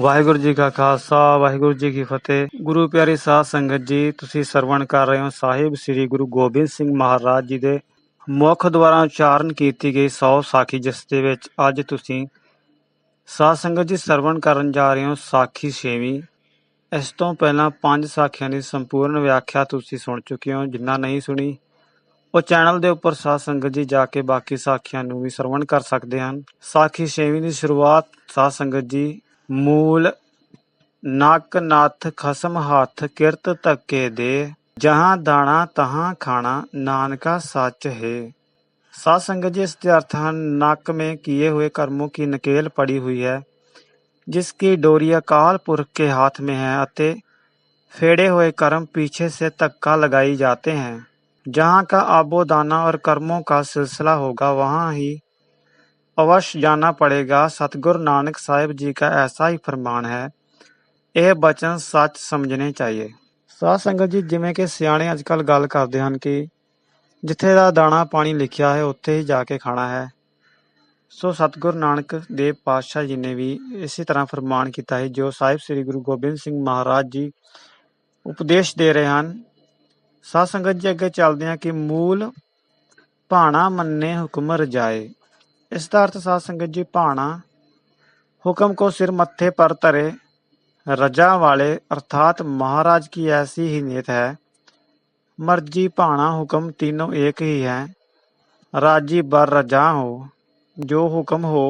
ਵਾਹਿਗੁਰੂ ਜੀ ਕਾ ਖਾਲਸਾ, ਵਾਹਿਗੁਰੂ ਜੀ ਕੀ ਫਤਿਹ। ਗੁਰੂ ਪਿਆਰੀ ਸਾਧ ਸੰਗਤ ਜੀ, ਤੁਸੀਂ ਸਰਵਣ ਕਰ ਰਹੇ ਹੋ ਸਾਹਿਬ ਸ੍ਰੀ ਗੁਰੂ ਗੋਬਿੰਦ ਸਿੰਘ ਮਹਾਰਾਜ ਜੀ ਦੇ ਮੁੱਖ ਦੁਆਰਾ ਉਚਾਰਨ ਕੀਤੀ ਗਈ 100 ਸਾਖੀ, ਜਿਸ ਦੇ ਵਿੱਚ ਅੱਜ ਤੁਸੀਂ ਸਾਧ ਸੰਗਤ ਜੀ ਸਰਵਣ ਕਰਨ ਜਾ ਰਹੇ ਹੋ ਸਾਖੀ ਛੇਵੀਂ। ਇਸ ਤੋਂ ਪਹਿਲਾਂ ਪੰਜ ਸਾਖੀਆਂ ਦੀ ਸੰਪੂਰਨ ਵਿਆਖਿਆ ਤੁਸੀਂ ਸੁਣ ਚੁੱਕੇ ਹੋ, ਜਿੰਨਾ ਨਹੀਂ ਸੁਣੀ, ਉਹ ਚੈਨਲ ਦੇ ਉੱਪਰ ਸਾਧ ਸੰਗਤ ਜੀ ਜਾ ਕੇ ਬਾਕੀ ਸਾਖੀਆਂ ਨੂੰ ਵੀ ਸਰਵਣ ਕਰ ਸਕਦੇ ਹਨ। ਸਾਖੀ ਛੇਵੀਂ ਦੀ ਸ਼ੁਰੂਆਤ ਸਾਧ ਸੰਗਤ ਜੀ ਮੂਲ ਨੱਕ ਨੱਥ ਖਸਮ ਹੱਥ ਕਿਰਤ ਧੱਕੇ ਦੇ ਜਹਾਂ ਦਾਣਾ ਤਹਾਂ ਖਾਣਾ ਨਾਨਕਾ ਸੱਚ ਹੈ सात संगत जी इसके अर्थ हैं नक में किए हुए कर्मों की नकेल पड़ी हुई है जिसकी डोरी अकाल पुरख के हाथ में है अते फेड़े हुए कर्म पीछे से धक्का लगाई जाते हैं जहाँ का आबो दाना और कर्मों का सिलसिला होगा वहाँ ही अवश्य जाना पड़ेगा सतगुरु नानक साहिब जी का ऐसा ही फरमान है ਇਹ ਬਚਨ ਸੱਚ ਸਮਝਣੇ ਚਾਹੀਏ ਸਾਧ ਸੰਗਤ ਜੀ ਜਿਵੇਂ ਕਿ ਸਿਆਣੇ ਅੱਜ ਕੱਲ ਗੱਲ ਕਰਦੇ ਹਨ ਕਿ ਜਿੱਥੇ ਦਾ ਦਾਣਾ ਪਾਣੀ ਲਿਖਿਆ ਹੈ ਉੱਥੇ ਹੀ ਜਾ ਕੇ ਖਾਣਾ ਹੈ ਸੋ ਸਤਿਗੁਰ ਨਾਨਕ ਦੇਵ ਪਾਤਸ਼ਾਹ ਜੀ ਨੇ ਵੀ ਇਸੇ ਤਰ੍ਹਾਂ ਫਰਮਾਨ ਕੀਤਾ ਹੈ ਜੋ ਸਾਹਿਬ ਸ੍ਰੀ ਗੁਰੂ ਗੋਬਿੰਦ ਸਿੰਘ ਮਹਾਰਾਜ ਜੀ ਉਪਦੇਸ਼ ਦੇ ਰਹੇ ਹਨ ਸਾਧ ਸੰਗਤ ਜੀ ਅੱਗੇ ਚੱਲਦੇ ਹਾਂ ਕਿ ਮੂਲ ਭਾਣਾ ਮੰਨੇ ਹੁਕਮ ਰਜਾਏ ਇਸ ਦਾ ਅਰਥ ਸਾਧ ਸੰਗਤ ਜੀ ਭਾਣਾ ਹੁਕਮ को सिर मत्थे पर धरे रजा वाले अर्थात महाराज की ऐसी ही नीयत है मर्जी भाना हुक्म तीनों एक ही है राजी बर रजा हो जो हुक्म हो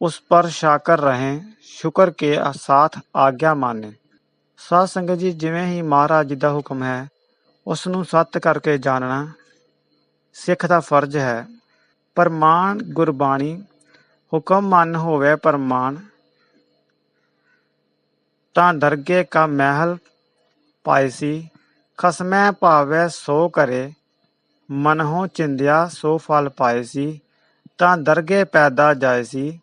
उस पर शाकर रहें शुक्र के साथ आज्ञा माने ਸਾਧ ਸੰਗਤ ਜੀ ਜਿਵੇਂ ਹੀ ਮਹਾਰਾਜ ਜੀ ਦਾ ਹੁਕਮ ਹੈ ਉਸ ਨੂੰ ਸੱਤ ਕਰਕੇ ਜਾਣਨਾ ਸਿੱਖ ਦਾ ਫਰਜ਼ ਹੈ ਪ੍ਰਮਾਣ ਗੁਰਬਾਣੀ, ਹੁਕਮ ਮੰਨ ਹੋਵੇ ਪਰਮਾਨ, ਤਾਂ ਦਰਗੇ ਕਾ ਮਹਿਲ ਪਾਇਸੀ ਖਸਮੈ ਭਾਵੈ ਸੋ ਕਰੇ, ਮਨਹੁ ਚਿੰਦਿਆ ਸੋ ਫਲ ਪਾਏ ਸੀ, ਤਾਂ ਦਰਗੇ ਪੈਦਾ ਜਾਏ ਸੀ,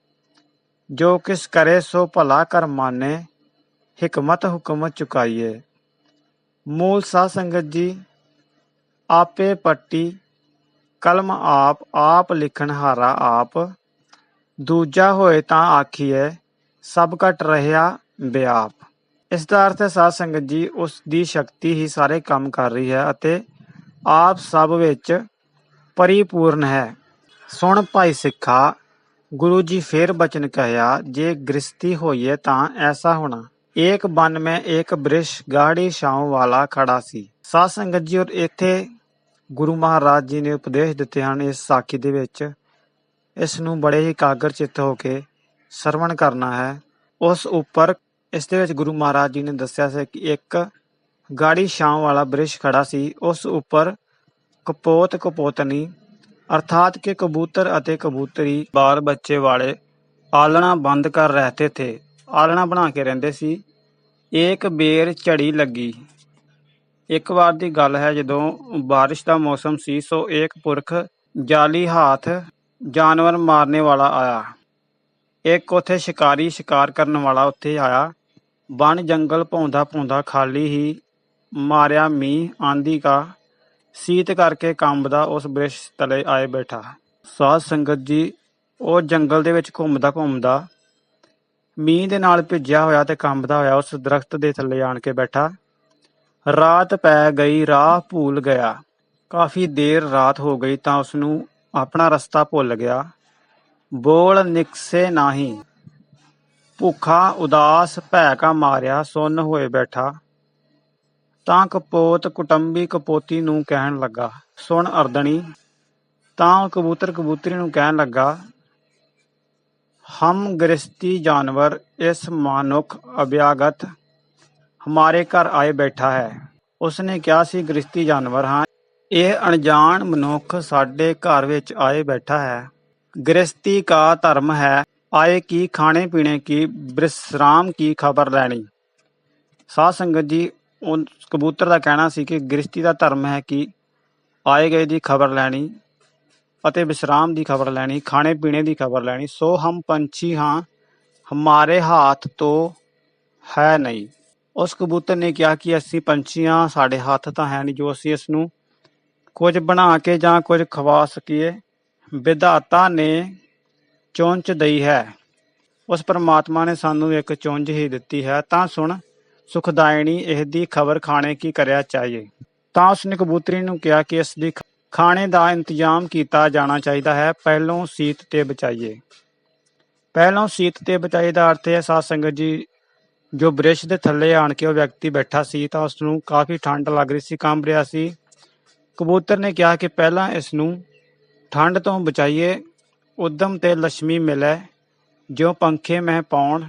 ਜੋ ਕਿਸ ਕਰੇ ਸੋ ਭਲਾ ਕਰ ਮਾਨੇ, ਹਕਮਤ ਹੁਕਮ ਚੁਕਾਈਏ। ਮੂਲ ਸਾਧ ਸੰਗਤ ਜੀ, ਆਪੇ ਪੱਟੀ ਕਲਮ ਆਪ ਆਪ ਲਿਖਣ ਹਾਰਾ ਆਪ। ਦੂਜਾ ਹੋਏ ਤਾਂ ਆਖੀਏ ਸਭ ਘਟ ਰਹਿਆ ਬਿਆਪ। ਇਸ ਦਾ ਅਰਥ ਹੈ, ਸਾਧ ਸੰਗਤ ਜੀ, ਉਸ ਦੀ ਸ਼ਕਤੀ ਹੀ ਸਾਰੇ ਕੰਮ ਕਰ ਰਹੀ ਹੈ ਅਤੇ ਆਪ ਸਭ ਵਿੱਚ ਪਰਿਪੂਰਨ ਹੈ। ਸੁਣ ਭਾਈ ਸਿੱਖਾ, ਗੁਰੂ ਜੀ ਫੇਰ ਬਚਨ ਕਹਿਆ, ਜੇ ਗ੍ਰਸਤੀ ਹੋਈਏ ਤਾਂ ਐਸਾ ਹੋਣਾ। ਏਕ ਬਨ ਮੈਂ ਏਕ ਬ੍ਰਿਸ਼, ਗਾੜੀ ਛਾਉ ਵਾਲਾ ਖੜਾ ਸੀ। ਸਾਧ ਸੰਗਤ ਜੀ, ਔਰ ਇੱਥੇ ਗੁਰੂ ਮਹਾਰਾਜ ਜੀ ਨੇ ਉਪਦੇਸ਼ ਦਿੱਤੇ ਹਨ ਇਸ ਸਾਖੀ ਦੇ ਵਿੱਚ। ਇਸ ਨੂੰ ਬੜੇ ਹੀ ਕਾਗਰ ਚਿੱਤ ਹੋ ਕੇ ਸਰਵਣ ਕਰਨਾ ਹੈ। ਉਸ ਉੱਪਰ ਇਸ ਦੇ ਵਿੱਚ ਗੁਰੂ ਮਹਾਰਾਜ ਜੀ ਨੇ ਦੱਸਿਆ ਸੀ ਕਿ ਇੱਕ ਗਾੜੀ ਛਾਂ ਵਾਲਾ ਬ੍ਰਿਸ਼ ਖੜਾ ਸੀ। ਉਸ ਉੱਪਰ ਕਪੋਤ ਕਪੋਤਨੀ ਅਰਥਾਤ ਕਿ ਕਬੂਤਰ ਅਤੇ ਕਬੂਤਰੀ ਬਾਲ ਬੱਚੇ ਵਾਲੇ ਆਲਣਾ ਬੰਦ ਕਰ ਰਹਤੇ ਥੇ। ਆਲਣਾ ਬਣਾ ਕੇ ਰਹਿੰਦੇ ਸੀ। ਇੱਕ ਬੇਰ ਝੜੀ ਲੱਗੀ। ਇੱਕ ਵਾਰ ਦੀ ਗੱਲ ਹੈ, ਜਦੋਂ ਬਾਰਿਸ਼ ਦਾ ਮੌਸਮ ਸੀ, ਸੋ ਇੱਕ ਪੁਰਖ ਜਾਲੀ ਹਾਥ ਜਾਨਵਰ ਮਾਰਨੇ ਵਾਲਾ ਆਇਆ। ਇੱਕ ਉਥੇ ਸ਼ਿਕਾਰੀ ਸ਼ਿਕਾਰ ਕਰਨ ਵਾਲਾ ਉੱਥੇ ਆਇਆ। ਬਨ ਜੰਗਲ ਭੌਂਦਾ ਭੌਂਦਾ ਖਾਲੀ ਹੀ ਮਾਰਿਆ ਮੀਂਹ, ਆਂਦੀ ਕਾ ਸੀਤ ਕਰਕੇ ਕੰਬਦਾ ਉਸ ਬ੍ਰਿਸ਼ ਤਲੇ ਆਏ ਬੈਠਾ। ਸਾਧ ਸੰਗਤ ਜੀ, ਉਹ ਜੰਗਲ ਦੇ ਵਿੱਚ ਘੁੰਮਦਾ ਘੁੰਮਦਾ ਮੀਂਹ ਦੇ ਨਾਲ ਭਿੱਜਿਆ ਹੋਇਆ ਤੇ ਕੰਬਦਾ ਹੋਇਆ ਉਸ ਦਰਖਤ ਦੇ ਥੱਲੇ ਆਣ ਕੇ ਬੈਠਾ। ਰਾਤ ਪੈ ਗਈ, ਰਾਹ ਭੂਲ ਗਿਆ। ਕਾਫੀ ਦੇਰ ਰਾਤ ਹੋ ਗਈ ਤਾਂ ਉਸਨੂੰ ਆਪਣਾ ਰਸਤਾ ਭੁੱਲ ਗਿਆ। ਬੋਲ ਨਿਕਸੇ ਨਾਹੀ। ਭੁੱਖਾ, ਉਦਾਸ ਭੈ ਕਾ ਮਾਰਿਆ, ਸੁੰਨ ਹੋਏ ਬੈਠਾ। ਤਾਂ ਕਪੋਤ ਕੁਟੰਬੀ ਕਪੋਤੀ ਨੂੰ ਕਹਿਣ ਲੱਗਾ, ਸੁਣ ਅਰਦਣੀ, ਤਾਂ ਕਬੂਤਰ ਕਬੂਤਰੀ ਨੂੰ ਕਹਿਣ ਲੱਗਾ, ਹਮ ਗ੍ਰਸਤੀ ਜਾਨਵਰ, ਇਸ ਮਾਨੁਖ ਅਭਿਆਗਤ ਹਮਾਰੇ ਘਰ ਆਏ ਬੈਠਾ ਹੈ। ਉਸਨੇ ਕਿਹਾ ਸੀ ਗ੍ਰਸਤੀ ਜਾਨਵਰ ਹਾਂ। ਇਹ ਅਣਜਾਣ ਮਨੁੱਖ ਸਾਡੇ ਘਰ ਵਿੱਚ ਆਏ ਬੈਠਾ ਹੈ। ਗ੍ਰਸਤੀ ਕਾ ਧਰਮ ਹੈ। ਆਏ ਕੀ ਖਾਣੇ ਪੀਣੇ ਕੀ ਵਿਸਰਾਮ ਕੀ ਖਬਰ ਲੈਣੀ? ਸਾਧ ਸੰਗਤ ਜੀ, ਉਹ ਕਬੂਤਰ ਦਾ ਕਹਿਣਾ ਸੀ ਕਿ ਗ੍ਰਸਤੀ ਦਾ ਧਰਮ ਹੈ ਕਿ ਆਏ ਗਏ ਦੀ ਖਬਰ ਲੈਣੀ ਅਤੇ ਵਿਸਰਾਮ ਦੀ ਖਬਰ ਲੈਣੀ, ਖਾਣੇ ਪੀਣੇ ਦੀ ਖਬਰ ਲੈਣੀ। ਸੋ ਹਮ ਪੰਛੀ ਹਾਂ, ਹਮਾਰੇ ਹੱਥ ਤੋਂ ਹੈ ਨਹੀਂ। ਉਸ ਕਬੂਤਰ ਨੇ ਕਿਹਾ ਕਿ ਅਸੀਂ ਪੰਛੀਆਂ ਸਾਡੇ ਹੱਥ ਤਾਂ ਹੈ ਨਹੀਂ ਜੋ ਅਸੀਂ ਇਸ ਨੂੰ ਕੁਝ ਬਣਾ ਕੇ ਜਾਂ ਕੁਝ ਖਵਾ ਸਕੀਏ, ਵਿਧਾਤਾ ਨੇ ਚੋਂਚ ਦਈ ਹੈ। ਉਸ ਪਰਮਾਤਮਾ ਨੇ ਸਾਨੂੰ ਇੱਕ ਚੁੰਝ ਹੀ ਦਿੱਤੀ ਹੈ। ਤਾਂ ਸੁਣ, ਸੁਖਦਾਇਣੀ ਇਹ ਦੀ ਖਬਰ ਖਾਣੇ ਕੀ ਕਰਿਆ ਚਾਹੀਏ? ਤਾਂ ਉਸਨੇ ਕਬੂਤਰੀ ਨੂੰ ਕਿਹਾ ਕਿ ਇਸ ਦੀ ਖਾਣੇ ਦਾ ਇੰਤਜ਼ਾਮ ਕੀਤਾ ਜਾਣਾ ਚਾਹੀਦਾ ਹੈ। ਪਹਿਲੋਂ ਸੀਤ ਤੇ ਬਚਾਈਏ। ਪਹਿਲੋਂ ਸੀਤ ਤੇ ਬਚਾਈ ਦਾ ਅਰਥ ਹੈ, ਸਾਧ ਸੰਗਤ ਜੀ ਜੋ ਬ੍ਰਿਸ਼ ਦੇ ਥੱਲੇ ਆਣ ਕੇ ਉਹ ਵਿਅਕਤੀ ਬੈਠਾ ਸੀ ਤਾਂ ਉਸ ਨੂੰ ਕਾਫੀ ਠੰਡ ਲੱਗ ਰਹੀ ਸੀ ਕੰਬ ਰਿਹਾ ਸੀ। ਕਬੂਤਰ ਨੇ ਕਿਹਾ ਕਿ ਪਹਿਲਾਂ ਇਸ ਨੂੰ ਠੰਡ ਤੋਂ ਬਚਾਈਏ, ਉਦਮ ਤੇ ਲక్ష్ਮੀ ਮਿਲੇ, ਜਿਉ ਪੰਖੇ ਮਹਿ ਪਾਉਣ,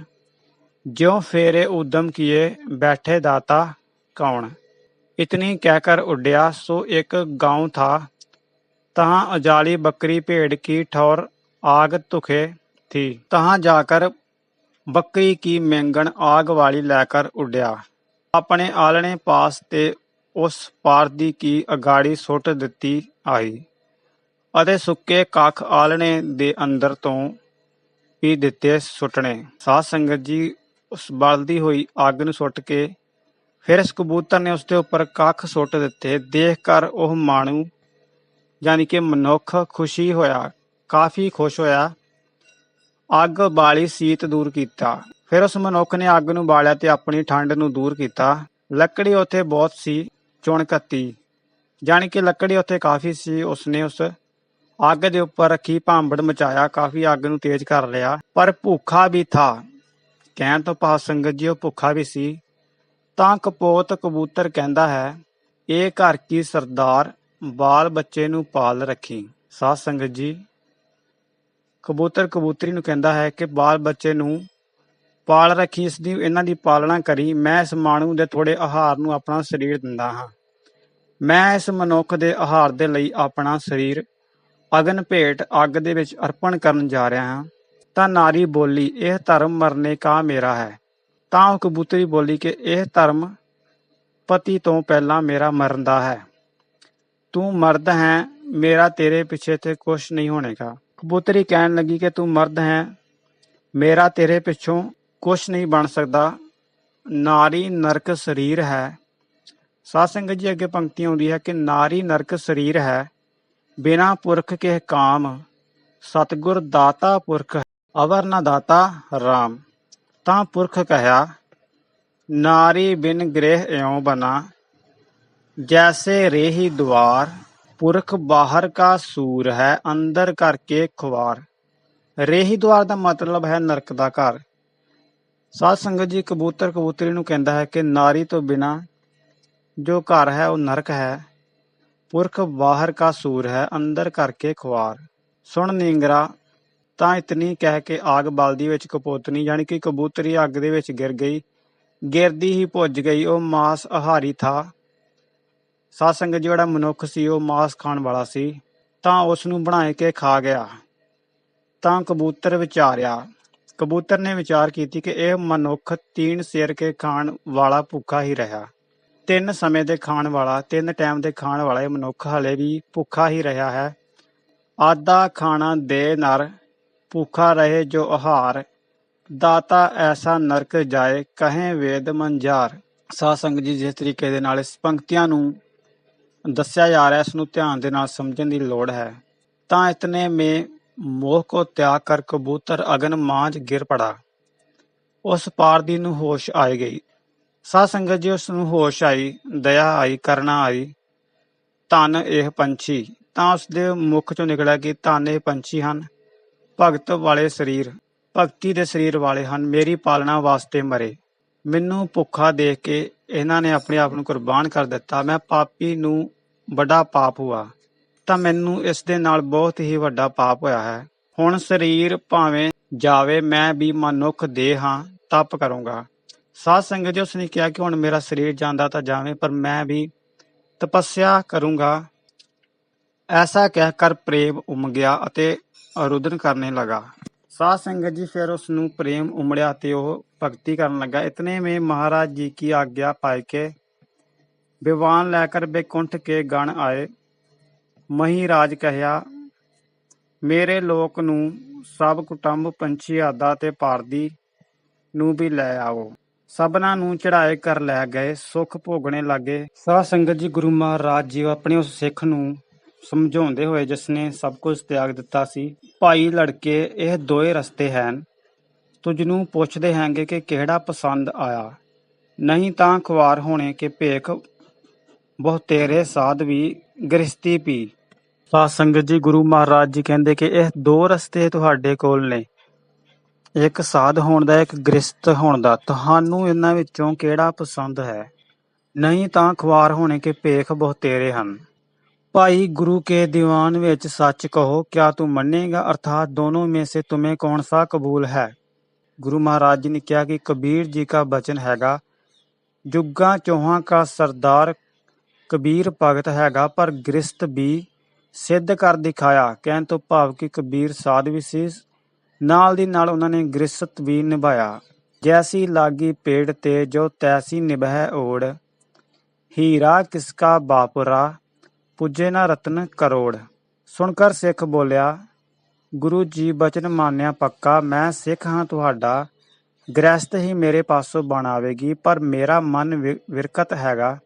ਜਿਉ ਫੇਰੇ ਉਦਮ ਕੀਏ, ਬੈਠੇ ਦਾਤਾ ਕੌਣ। ਇਤਨੀ ਕਹਿ ਕਰ ਉੱਡਿਆ, ਸੋ ਇੱਕ ਗਾਉਂ ਥਾ, ਤਹਾਂ ਅਜਾਲੀ ਬੱਕਰੀ ਭੇੜ ਕੀ ਠੌਰ ਆਗ ਤੁਖੇ ਥੀ। ਤਹਾਂ ਜਾ ਕਰ ਕੀ ਮੈਂਗਣ ਆਗ ਵਾਲੀ ਲੈ ਕਰ ਉੱਡਿਆ। ਆਪਣੇ ਆਲਣੇ ਪਾਸ ਤੇ ਉਸ ਪਾਰ ਦੀ ਕੀ ਅਗਾੜੀ ਸੁੱਟ ਦਿੱਤੀ ਆਈ ਅਤੇ ਸੁੱਕੇ ਕੱਖ ਆਲਣੇ ਦੇ ਅੰਦਰ ਤੋਂ ਪੀ ਦਿੱਤੇ ਸੁੱਟਣੇ। ਸਾਧ ਸੰਗਤ ਜੀ, ਉਸ ਬਲਦੀ ਹੋਈ ਅੱਗ ਨੂੰ ਸੁੱਟ ਕੇ ਫਿਰ ਇਸ ਕਬੂਤਰ ਨੇ ਉਸ ਦੇ ਉੱਪਰ ਕੱਖ ਸੁੱਟ ਦਿੱਤੇ। ਦੇਖ ਕਰ ਉਹ ਮਾਣੂ, ਯਾਨੀ ਕਿ ਮਨੁੱਖ ਖੁਸ਼ੀ ਹੋਇਆ, ਕਾਫੀ ਖੁਸ਼ ਹੋਇਆ। ਅੱਗ ਬਾਲੀ ਸੀਤ ਦੂਰ ਕੀਤਾ। ਫਿਰ ਉਸ ਮਨੁੱਖ ਨੇ ਅੱਗ ਨੂੰ ਬਾਲਿਆ ਤੇ ਆਪਣੀ ਠੰਡ ਨੂੰ ਦੂਰ ਕੀਤਾ। ਲੱਕੜੀ ਉੱਥੇ ਬਹੁਤ ਸੀ, ਚੁਣ ਜਾਣੀ ਕਿ ਲੱਕੜੀ ਉੱਥੇ ਕਾਫੀ ਸੀ, ਉਸਨੇ ਉਸ ਅੱਗ ਦੇ ਉੱਪਰ ਰੱਖੀ ਭਾਂਬੜ ਮਚਾਇਆ, ਕਾਫੀ ਅੱਗ ਨੂੰ ਤੇਜ਼ ਕਰ ਲਿਆ। ਪਰ ਭੁੱਖਾ ਵੀ ਥਾ। ਕਹਿਣ ਤੋਂ ਪਾਸ ਸੰਗਤ ਜੀ, ਉਹ ਭੁੱਖਾ ਵੀ ਸੀ। ਤਾਂ ਕਪੋਤ ਕਬੂਤਰ ਕਹਿੰਦਾ ਹੈ, ਇਹ ਘਰ ਕੀ ਸਰਦਾਰ ਬਾਲ ਬੱਚੇ ਨੂੰ ਪਾਲ ਰੱਖੀ? ਸਾਧ ਸੰਗਤ ਜੀ ਕਬੂਤਰ ਕਬੂਤਰੀ ਨੂੰ ਕਹਿੰਦਾ ਹੈ ਕਿ ਬਾਲ ਬੱਚੇ ਨੂੰ ਪਾਲ ਰੱਖੀ, ਇਸ ਦੀ, ਇਹਨਾਂ ਦੀ ਪਾਲਣਾ ਕਰੀ। ਮੈਂ ਇਸ ਮਾਣੂ ਦੇ ਥੋੜੇ ਆਹਾਰ ਨੂੰ ਆਪਣਾ ਸਰੀਰ ਦਿੰਦਾ ਹਾਂ। ਮੈਂ ਇਸ ਮਨੁੱਖ ਦੇ ਆਹਾਰ ਦੇ ਲਈ ਆਪਣਾ ਸਰੀਰ, ਅਗਨ ਭੇਟ, ਅੱਗ ਦੇ ਵਿੱਚ ਅਰਪਣ ਕਰਨ ਜਾ ਰਿਹਾ ਹਾਂ। ਤਾਂ ਨਾਰੀ ਬੋਲੀ, ਇਹ ਧਰਮ ਮਰਨੇ ਕਾ ਮੇਰਾ ਹੈ। ਤਾਂ ਉਹ ਕਬੂਤਰੀ ਬੋਲੀ ਕਿ ਇਹ ਧਰਮ ਪਤੀ ਤੋਂ ਪਹਿਲਾਂ ਮੇਰਾ ਮਰਨ ਦਾ ਹੈ। ਤੂੰ ਮਰਦ ਹੈ, ਮੇਰਾ ਤੇਰੇ ਪਿੱਛੇ ਤੇ ਕੁਝ ਨਹੀਂ ਹੋਣੇਗਾ। ਕਬੂਤਰੀ ਕਹਿਣ ਲੱਗੀ ਕਿ ਤੂੰ ਮਰਦ ਹੈ ਮੇਰਾ ਤੇਰੇ ਪਿੱਛੋਂ ਕੁਝ ਨਹੀਂ ਬਣ ਸਕਦਾ ਨਾਰੀ ਨਰਕ ਸਰੀਰ ਹੈ ਸਾਧ ਸੰਗਤ ਜੀ ਅੱਗੇ ਪੰਕਤੀ ਆਉਂਦੀ ਹੈ ਕਿ ਨਾਰੀ ਨਰਕ ਸਰੀਰ ਹੈ ਬਿਨਾ ਪੁਰਖ ਕੇ ਕਾਮ ਸਤਗੁਰ ਦਾਤਾ ਪੁਰਖ ਅਵਰ ਨ ਦਾਤਾ RAM ਤਾਂ ਪੁਰਖ ਕਹਿਆ ਨਾਰੀ ਬਿਨ ਗ੍ਰਹਿ ਇਉ ਬਨਾ ਜੈਸੇ ਰੇਹੀ ਦੁਆਰ ਪੁਰਖ ਬਾਹਰ ਕਾ ਸੂਰ ਹੈ, ਅੰਦਰ ਕਰਕੇ ਖੁਆਰ ਰੇਹੀ ਦੁਆਰ ਦਾ ਮਤਲਬ ਹੈ ਨਰਕ ਦਾ ਘਰ। ਸਾਧ ਸੰਗਤ ਜੀ ਕਬੂਤਰ ਕਬੂਤਰੀ ਨੂੰ ਕਹਿੰਦਾ ਹੈ ਕਿ ਨਾਰੀ ਤੋਂ ਬਿਨਾ ਜੋ ਘਰ ਹੈ, ਉਹ ਨਰਕ ਹੈ। ਪੁਰਖ ਬਾਹਰ ਕਾ ਸੂਰ ਹੈ, ਅੰਦਰ ਕਰਕੇ ਖੁਆਰ ਸੁਣ ਨੀਂਗਰਾ, ਤਾਂ ਇਤਨੀ ਕਹਿ ਕੇ ਆਗ ਬਲਦੀ ਵਿੱਚ ਕਪੋਤਨੀ, ਯਾਨੀ ਕਿ ਕਬੂਤਰੀ ਅੱਗ ਦੇ ਵਿੱਚ ਗਿਰ ਗਈ। ਗਿਰਦੀ ਹੀ ਭੁੱਜ ਗਈ, ਉਹ ਮਾਸ ਆਹਾਰੀ ਥਾ। ਸਾਧ ਸੰਗਤ ਜੀ ਜਿਹੜਾ ਮਨੁੱਖ ਸੀ, ਉਹ ਮਾਸ ਖਾਣ ਵਾਲਾ ਸੀ, ਤਾਂ ਉਸ ਨੂੰ ਬਣਾਏ ਕੇ ਖਾ ਗਿਆ। ਤਾਂ ਕਬੂਤਰ ਵਿਚਾਰਿਆ। ਕਬੂਤਰ ਨੇ ਵਿਚਾਰ ਕੀਤੀ ਕਿ ਇਹ ਮਨੁੱਖ ਤੀਨ ਸਿਰ ਕੇ ਖਾਣ ਵਾਲਾ ਭੁੱਖਾ ਹੀ ਰਿਹਾ। ਤਿੰਨ ਸਮੇਂ ਦੇ ਖਾਣ ਵਾਲਾ, ਤਿੰਨ ਟਾਈਮ ਦੇ ਖਾਣ ਵਾਲਾ ਇਹ ਮਨੁੱਖ ਹਲੇ ਵੀ ਭੁੱਖਾ ਹੀ ਰਿਹਾ ਹੈ। ਆਦਾ ਖਾਣਾ ਦੇ ਨਰ ਭੁੱਖਾ ਰਹੇ ਜੋ ਆਹਾਰ। ਦਾਤਾ ਐਸਾ ਨਰਕ ਜਾਏ, ਕਹੇ ਵੇਦ ਮੰਜਾਰ ਸਾਧ ਸੰਗਤ ਜੀ ਜਿਸ ਤਰੀਕੇ ਦੇ ਨਾਲ ਇਸ ਪੰਕਤੀਆਂ ਨੂੰ ਦੱਸਿਆ ਜਾ ਰਿਹਾ ਹੈ, ਇਸ ਨੂੰ ਧਿਆਨ ਦੇ ਨਾਲ ਸਮਝਣ ਦੀ ਲੋੜ ਹੈ। ਤਾਂ ਇਤਨੇ ਮੇ ਮੋਹ ਕੋ ਤਿਆਗ ਕਰ ਕਬੂਤਰ ਅਗਨ ਮਾਂਝ ਗਿਰ ਪੜਾ। ਉਸ ਪਾਰਦੀ ਨੂੰ ਹੋਸ਼ ਆਈ ਗਈ। ਸਾਧ ਸੰਗਤ ਜੀ, ਉਸ ਨੂੰ ਹੋਸ਼ ਆਈ, ਦਇਆ ਆਈ ਕਰਨਾ ਆਈ। ਧਨ ਇਹ ਪੰਛੀ। ਤਾਂ ਉਸ ਦੇ ਮੁਖ ਚੋਂ ਨਿਕਲਿਆ ਕਿ ਧਨ ਇਹ ਪੰਛੀ ਹਨ। ਭਗਤ ਵਾਲੇ ਸਰੀਰ, ਭਗਤੀ ਦੇ ਸਰੀਰ ਵਾਲੇ ਹਨ। ਮੇਰੀ ਪਾਲਣਾ ਵਾਸਤੇ ਮਰੇ। ਮੈਨੂੰ ਭੁੱਖਾ ਦੇਖ ਕੇ ਇਹਨਾਂ ਨੇ ਆਪਣੇ ਆਪ ਨੂੰ ਕੁਰਬਾਨ ਕਰ ਦਿੱਤਾ। ਮੈਂ ਪਾਪੀ ਨੂੰ ਵੱਡਾ ਪਾਪ ਹੁਆ, ਤਾਂ ਮੈਨੂੰ ਇਸ ਦੇ ਨਾਲ ਬਹੁਤ ਹੀ ਵੱਡਾ ਪਾਪ ਹੋਇਆ ਹੈ। ਹੁਣ ਸਰੀਰ ਭਾਵੇਂ ਜਾਵੇ, ਮੈਂ ਵੀ ਮਨੁੱਖ ਦੇ ਹਾਂ, ਤਪ ਕਰੂੰਗਾ। ਸਾਧ ਸੰਗਤ ਜੀ ਉਸਨੇ ਕਿਹਾ ਕਿ ਹੁਣ ਮੇਰਾ ਸਰੀਰ ਜਾਂਦਾ ਤਾਂ ਜਾਵੇ, ਪਰ ਮੈਂ ਵੀ ਤਪੱਸਿਆ ਕਰੂੰਗਾ। ਐਸਾ ਕਹਿ ਕਰ ਪ੍ਰੇਮ ਉਮ ਗਿਆ ਅਤੇ ਅਰੁਦਨ ਕਰਨੇ ਲਗਾ। ਸਾਧ ਸੰਗਤ ਜੀ ਫਿਰ ਉਸ ਨੂੰ ਪ੍ਰੇਮ ਉਮੜਿਆ ਤੇ ਉਹ ਭਗਤੀ ਕਰਨ ਲੱਗਾ ਇਤਨੇ में महाराज जी की आज्ञा पाए के विवान लेकर बेकुंठ के गण आए ਮਹੀ ਰਾਜ ਕਹਿਆ ਮੇਰੇ ਲੋਕ ਨੂੰ ਸਭ ਕੁਟੰਬ ਪੰਛੀ ਆਦਾ ਤੇ ਪਾਰਦੀ ਨੂੰ ਵੀ ਲੈ ਆਓ ਸਭਨਾਂ ਨੂੰ ਚੜਾਏ ਕਰ ਲੈ ਗਏ ਸੁਖ ਭੋਗਣੇ ਲੱਗੇ ਸਾਧ ਸੰਗਤ ਜੀ ਗੁਰੂ ਮਹਾਰਾਜ ਜੀ ਆਪਣੇ ਉਸ ਸਿੱਖ ਨੂੰ ਸਮਝਾਉਂਦੇ ਹੋਏ ਜਿਸਨੇ ਸਭ ਕੁਝ ਤਿਆਗ ਦਿੱਤਾ ਸੀ, ਭਾਈ ਲੜਕੇ, ਇਹ ਦੋਏ ਰਸਤੇ ਹਨ। ਤੁਝ ਨੂੰ ਪੁੱਛਦੇ ਹੈਂਗੇ ਕਿ ਕਿਹੜਾ ਪਸੰਦ ਆਇਆ। ਨਹੀਂ ਤਾਂ ਖੁਆਰ ਹੋਣੇ ਕੇ ਭੇਖ ਬਹੁ ਤੇਰੇ ਸਾਧ ਵੀ ਗ੍ਰਸਤੀ ਪੀ। ਸਾਧ ਸੰਗਤ ਜੀ, ਗੁਰੂ ਮਹਾਰਾਜ ਜੀ ਕਹਿੰਦੇ ਕਿ ਇਹ ਦੋ ਰਸਤੇ ਤੁਹਾਡੇ ਕੋਲ ਨੇ। ਇੱਕ ਸਾਧ ਹੋਣ ਦਾ, ਇੱਕ ਗ੍ਰਸਤ ਹੋਣ ਦਾ। ਤੁਹਾਨੂੰ ਇਹਨਾਂ ਵਿੱਚੋਂ ਕਿਹੜਾ ਪਸੰਦ ਹੈ? ਨਹੀਂ ਤਾਂ ਖੁਆਰ ਹੋਣੇ ਕੇ ਭੇਖ ਬਹੁ ਤੇਰੇ ਹਨ। ਭਾਈ ਗੁਰੂ ਕੇ ਦੀਵਾਨ ਵਿੱਚ ਸੱਚ ਕਹੋ, ਕਿਆ ਤੂੰ ਮੰਨੇਗਾ? ਅਰਥਾਤ ਦੋਨੋਂ में से तुम्हें कौन सा कबूल है ਗੁਰੂ ਮਹਾਰਾਜ ਜੀ ਨੇ ਕਿਹਾ ਕਿ ਕਬੀਰ ਜੀ ਦਾ ਬਚਨ ਹੈਗਾ, ਜੁੱਗਾ ਚੋਹਾਂ ਦਾ ਸਰਦਾਰ ਕਬੀਰ ਭਗਤ ਹੈਗਾ, ਪਰ ਗ੍ਰਸਤ ਵੀ ਸਿੱਧ ਕਰ ਦਿਖਾਇਆ। ਕਹਿਣ ਤੋਂ ਭਾਵ ਕਿ ਕਬੀਰ ਸਾਧ ਵੀ ਸੀ, ਨਾਲ ਦੀ ਨਾਲ ਉਹਨਾਂ ਨੇ ਗ੍ਰਸਤ ਵੀ ਨਿਭਾਇਆ। ਜੈਸੀ ਲਾਗੀ ਪੇੜ ਤੇ ਜੋ ਤੈਸੀ ਨਿਭਹਿ ਓੜ, ਹੀਰਾ ਕਿਸਕਾ ਬਾਪਰਾ ਪੁੱਜੇ ਨਾ ਰਤਨ ਕਰੋੜ ਸੁਣਕਰ ਸਿੱਖ ਬੋਲਿਆ ਗੁਰੂ ਜੀ ਬਚਨ ਮਾਨਿਆ ਪੱਕਾ ਮੈਂ ਸਿੱਖ ਹਾਂ ਤੁਹਾਡਾ ਗ੍ਰਸਤ ਹੀ ਮੇਰੇ ਪਾਸੋਂ ਬਣ ਆਵੇਗੀ ਪਰ ਮੇਰਾ ਮਨ ਵਿ- ਵਿਰਕਤ ਹੈਗਾ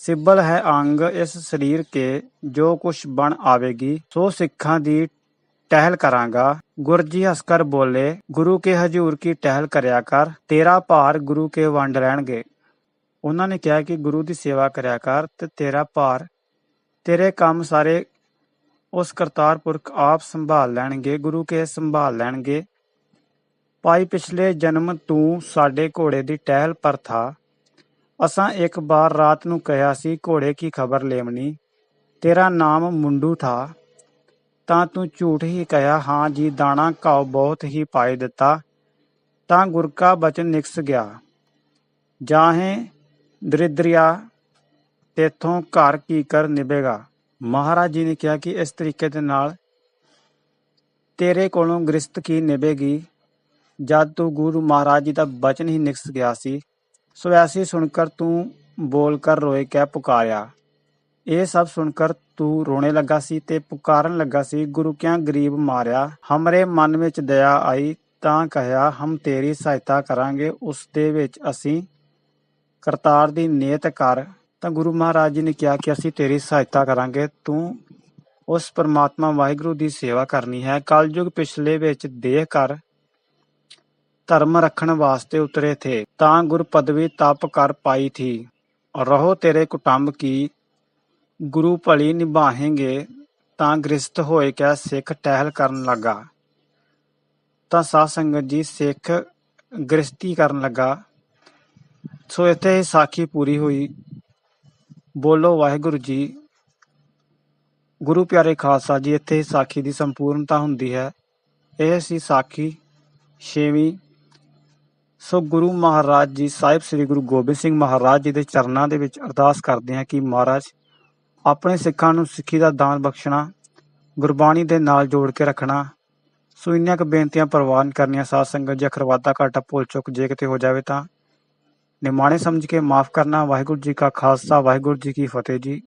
ਸਿੱਬਲ ਹੈ ਅੰਗ ਇਸ ਸਰੀਰ ਕੇ ਜੋ ਕੁਛ ਬਣ ਆਵੇਗੀ ਸੋ ਸਿੱਖਾਂ ਦੀ ਟਹਿਲ ਕਰਾਂਗਾ ਗੁਰਜੀ ਹਸਕਰ ਬੋਲੇ ਗੁਰੂ ਕੇ ਹਜੂਰ ਕੀ ਟਹਿਲ ਕਰਿਆ ਕਰ ਤੇਰਾ ਭਾਰ ਗੁਰੂ ਕੇ ਵੰਡ ਰਹਿਣਗੇ ਉਹਨਾਂ ਨੇ ਕਿਹਾ ਕਿ ਗੁਰੂ ਦੀ ਸੇਵਾ ਕਰਿਆ ਕਰ ਤੇ ਤੇਰਾ ਭਾਰ ਤੇਰੇ ਕੰਮ ਸਾਰੇ ਉਸ ਕਰਤਾਰ ਪੁਰਖ ਆਪ ਸੰਭਾਲ ਲੈਣਗੇ, ਗੁਰੂ ਕੇ ਸੰਭਾਲ ਲੈਣਗੇ। ਭਾਈ ਪਿਛਲੇ ਜਨਮ ਤੂੰ ਸਾਡੇ ਘੋੜੇ ਦੀ ਟਹਿਲ ਪਰ ਥਾ। ਅਸਾਂ ਇੱਕ ਬਾਰ ਰਾਤ ਨੂੰ ਕਿਹਾ ਸੀ, ਘੋੜੇ ਕੀ ਖਬਰ ਲੈਵਣੀ? ਤੇਰਾ ਨਾਮ ਮੁੰਡੂ ਥਾ। ਤਾਂ ਤੂੰ ਝੂਠ ਹੀ ਕਹਿਆ ਹਾਂ ਜੀ, ਦਾਣਾ ਘਾਉ ਬਹੁਤ ਹੀ ਪਾਏ ਦਿੱਤਾ, ਤਾਂ ਗੁਰ ਕਾ ਬਚਨ ਨਿਕਸ ਗਿਆ। ਜਾਹੇ ਦਰਿਦਰਿਆ ਤੇਥੋਂ ਘਰ ਕੀ ਕਰ ਨਿਭੇਗਾ? ਮਹਾਰਾਜ ਜੀ ਨੇ ਕਿਹਾ ਕਿ ਇਸ ਤਰੀਕੇ ਦੇ ਨਾਲ ਤੇਰੇ ਕੋਲੋਂ ਗ੍ਰਸਤ ਕੀ ਨਿਭੇਗੀ? ਜਦ ਤੂੰ ਗੁਰੂ ਮਹਾਰਾਜ ਜੀ ਦਾ ਬਚਨ ਹੀ ਨਿਕਸ ਗਿਆ ਸੀ, ਸੋ ਐਸੀ ਸੁਣਕਰ ਤੂੰ ਬੋਲ ਕਰ ਰੋਏ ਕਹਿ ਪੁਕਾਰਿਆ। ਇਹ ਸਭ ਸੁਣ ਕਰ ਤੂੰ ਰੋਣੇ ਲੱਗਾ ਸੀ ਤੇ ਪੁਕਾਰਨ ਲੱਗਾ ਸੀ, ਗੁਰੂ ਕਿਆ ਗਰੀਬ ਮਾਰਿਆ? ਹਮਰੇ ਮਨ ਵਿੱਚ ਦਇਆ ਆਈ, ਤਾਂ ਕਹਿਆ, ਹਮ ਤੇਰੀ ਸਹਾਇਤਾ ਕਰਾਂਗੇ, ਉਸ ਦੇ ਵਿੱਚ ਅਸੀਂ ਕਰਤਾਰ ਦੀ ਨੀਅਤ ਕਰ। ਤਾਂ ਗੁਰੂ ਮਹਾਰਾਜ ਜੀ ਨੇ ਕਿਹਾ ਕਿ ਅਸੀਂ ਤੇਰੀ ਸਹਾਇਤਾ ਕਰਾਂਗੇ, ਤੂੰ ਉਸ ਪਰਮਾਤਮਾ ਵਾਹਿਗੁਰੂ ਦੀ ਸੇਵਾ ਕਰਨੀ ਹੈ। ਕਲਯੁਗ ਪਿਛਲੇ ਵਿੱਚ ਦੇਹ ਕਰ, ਧਰਮ ਰੱਖਣ ਵਾਸਤੇ ਉਤਰੇ ਥੇ, ਤਾਂ ਗੁਰ ਪਦਵੀ ਤਪ ਕਰ ਪਾਈ ਥੀ। ਰਹੋ ਤੇਰੇ ਕੁਟੰਬ ਕੀ, ਗੁਰੂ ਭਲੀ ਨਿਭਾਹੇਂਗੇ, ਤਾਂ ਗ੍ਰਸਤ ਹੋਏ ਕਿਆ ਸਿੱਖ ਟਹਿਲ ਕਰਨ ਲੱਗਾ। ਤਾਂ ਸਾਧ ਸੰਗਤ ਜੀ ਸਿੱਖ ਗ੍ਰਸਤੀ ਕਰਨ ਲੱਗਾ। ਸੋ ਇੱਥੇ ਹੀ ਸਾਖੀ ਪੂਰੀ ਹੋਈ। ਬੋਲੋ, ਵਾਹਿਗੁਰੂ ਜੀ। ਗੁਰੂ ਪਿਆਰੇ ਖਾਲਸਾ ਜੀ, ਇੱਥੇ ਸਾਖੀ ਦੀ ਸੰਪੂਰਨਤਾ ਹੁੰਦੀ ਹੈ। ਇਹ ਸੀ ਸਾਖੀ ਛੇਵੀਂ। ਸੋ ਗੁਰੂ ਮਹਾਰਾਜ ਜੀ, ਸਾਹਿਬ ਸ੍ਰੀ ਗੁਰੂ ਗੋਬਿੰਦ ਸਿੰਘ ਮਹਾਰਾਜ ਜੀ ਦੇ ਚਰਨਾਂ ਦੇ ਵਿੱਚ ਅਰਦਾਸ ਕਰਦੇ ਹਾਂ ਕਿ ਮਹਾਰਾਜ ਆਪਣੇ ਸਿੱਖਾਂ ਨੂੰ ਸਿੱਖੀ ਦਾ ਦਾਨ ਬਖਸ਼ਣਾ, ਗੁਰਬਾਣੀ ਦੇ ਨਾਲ ਜੋੜ ਕੇ ਰੱਖਣਾ। ਸੋ ਇੰਨੀਆਂ ਕੁ ਬੇਨਤੀਆਂ ਪ੍ਰਵਾਨ ਕਰਨੀਆਂ ਸਾਧ ਸੰਗਤ ਜੀ, ਅਖਰਵਾਦਾ ਘਾਟਾ ਭੁੱਲ ਚੁੱਕ ਜੇ ਕਿਤੇ ਹੋ ਜਾਵੇ ਤਾਂ ਨਿਮਾਣੇ ਸਮਝ ਕੇ ਮਾਫ ਕਰਨਾ ਵਾਹਿਗੁਰੂ ਜੀ ਕਾ ਖਾਲਸਾ ਵਾਹਿਗੁਰੂ ਜੀ ਕੀ ਫਤਿਹ ਜੀ।